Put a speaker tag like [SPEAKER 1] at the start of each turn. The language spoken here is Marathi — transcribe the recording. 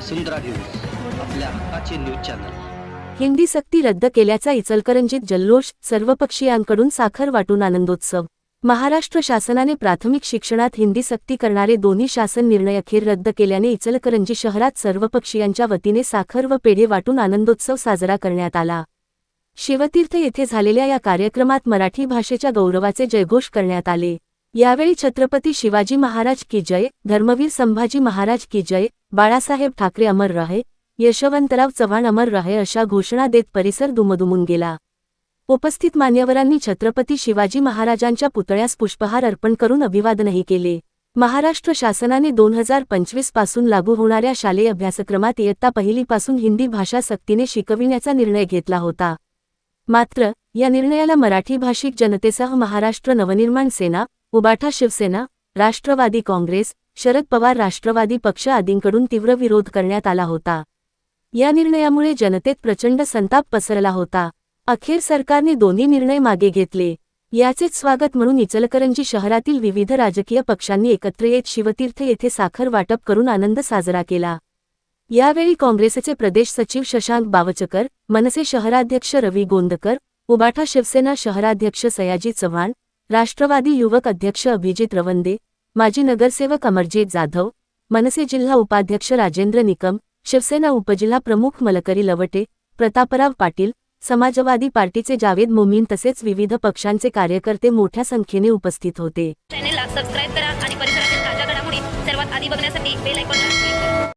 [SPEAKER 1] वसुंधरा न्यूज आपल्या हक्काचे न्यूज चॅनल हिंदी सक्ती रद्द केल्याचा इचलकरंजीत जल्लोष सर्वपक्षीयांकडून साखर वाटून आनंदोत्सव महाराष्ट्र शासनाने प्राथमिक शिक्षणात हिंदी सक्ती करणारे दोन्ही शासन निर्णय अखेर रद्द केल्याने इचलकरंजी शहरात सर्वपक्षीयांच्या वतीने साखर व पेढे वाटून आनंदोत्सव साजरा करण्यात आला शिवतीर्थ येथे झालेल्या या कार्यक्रमात मराठी भाषेच्या गौरवाचे जयघोष करण्यात आले यावेळी छत्रपती शिवाजी महाराज की जय धर्मवीर संभाजी महाराज की जय बाळासाहेब ठाकरे अमर राहे यशवंतराव चव्हाण अमर राहे अशा घोषणा देत परिसर दुमदुमून गेला उपस्थित मान्यवरांनी छत्रपती शिवाजी महाराजांच्या पुतळ्यास पुष्पहार अर्पण करून अभिवादनही केले महाराष्ट्र शासनाने दोन हजार पंचवीस पासून लागू होणाऱ्या शालेय अभ्यासक्रमात इयत्ता पहिलीपासून हिंदी भाषा सक्तीने शिकविण्याचा निर्णय घेतला होता मात्र या निर्णयाला मराठी भाषिक जनतेसह महाराष्ट्र नवनिर्माण सेना उबाठा शिवसेना राष्ट्रवादी काँग्रेस शरद पवार राष्ट्रवादी पक्ष आदींकडून तीव्र विरोध करण्यात आला होता या निर्णयामुळे जनतेत प्रचंड संताप पसरला होता अखेर सरकारने दोन्ही निर्णय मागे घेतले याचेच स्वागत म्हणून इचलकरंजी शहरातील विविध राजकीय पक्षांनी एकत्र येत शिवतीर्थ येथे साखर वाटप करून आनंद साजरा केला यावेळी काँग्रेसचे प्रदेश सचिव शशांक बावचकर मनसे शहराध्यक्ष रवी गोंदकर उबाठा शिवसेना शहराध्यक्ष सयाजी चव्हाण राष्ट्रवादी युवक अध्यक्ष अभिजित रवंदे माजी नगरसेवक अमरजीत जाधव मनसे जिल्हा उपाध्यक्ष राजेंद्र निकम शिवसेना उपजिल्हा प्रमुख मलकरी लवटे प्रतापराव पाटील समाजवादी पार्टीचे जावेद मोमीन तसेच विविध पक्षांचे कार्यकर्ते मोठ्या संख्येने उपस्थित होते